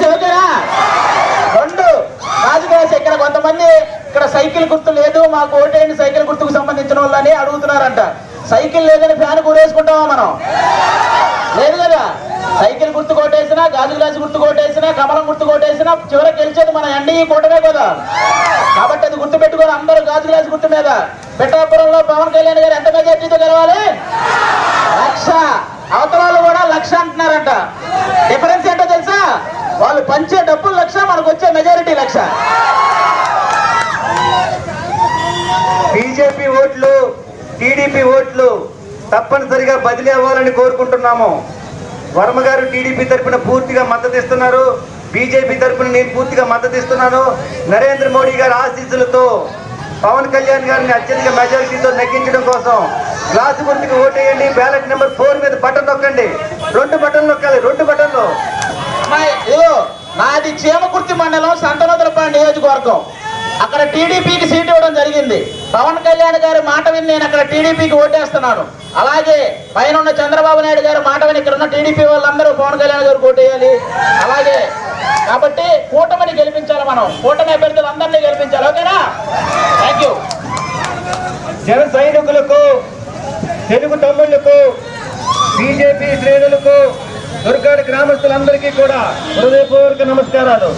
చదువుతారా రెండు. రాజకీయ ఇక్కడ కొంతమంది ఇక్కడ సైకిల్ గుర్తు లేదు. మాకు ఓటేయండి సైకిల్ గుర్తుకు సంబంధించిన వాళ్ళని అడుగుతున్నారంట. సైకిల్ లేదని ఫ్యాన్ కూరేసుకుంటామా మనం? లేదు కదా? సైకిల్ గుర్తు కొట్టేసినా గాజు గ్లాసు గుర్తు కొట్టేసినా కమలం గుర్తు కొట్టేసినా చివరికి గెలిచేది మన ఎండి కూటమే కదా. కాబట్టి అది గుర్తు పెట్టుకొని అందరూ గాజు గ్లాసు గుర్తు మీద. పెట్టాపురంలో పవన్ కళ్యాణ్ గారు ఎంత మెజార్టీతో గెలవాలి? వాళ్ళు పంచే డబ్బులు లక్ష మనకు వచ్చే మెజారిటీ లక్ష. బీజేపీ ఓట్లు టీడీపీ ఓట్లు తప్పనిసరిగా బదిలీ అవ్వాలని కోరుకుంటున్నాము. వర్మ గారు టీడీపీ తరఫున పూర్తిగా మద్దతు ఇస్తున్నారు. బీజేపీ తరఫున నేను పూర్తిగా మద్దతు ఇస్తున్నాను. నరేంద్ర మోడీ గారి ఆశీస్సులతో పవన్ కళ్యాణ్ గారిని అత్యధిక మెజారిటీతో నెగ్గించడం కోసం గ్లాసు గుర్తుకు ఓటేయండి. బ్యాలెట్ నెంబర్ ఫోర్ మీద బటన్ నొక్కండి. నాది చీమకుర్తి మండలం సంతనోదరపాడు నియోజకవర్గం. అక్కడ టీడీపీకి సీట్ ఇవ్వడం జరిగింది. పవన్ కళ్యాణ్ గారి మాట విని నేను అక్కడ టీడీపీకి ఓటేస్తున్నాను. అలాగే పైన ఉన్న చంద్రబాబు నాయుడు గారి మాట విని ఇక్కడ ఉన్న టీడీపీ వాళ్ళందరూ పవన్ కళ్యాణ్ గారికి ఓటేయాలి అలాగే కాబట్టి కూటమిని గెలిపించాలి మనం. కూటమి అభ్యర్థులు అందరినీ గెలిపించాలి. ఓకేనా? థ్యాంక్ యూ జన సైనికులకు తెలుగు తమ్ముళ్ళకు గ్రామస్తులందరికీ కూడా హృదయపూర్వక నమస్కారాలు.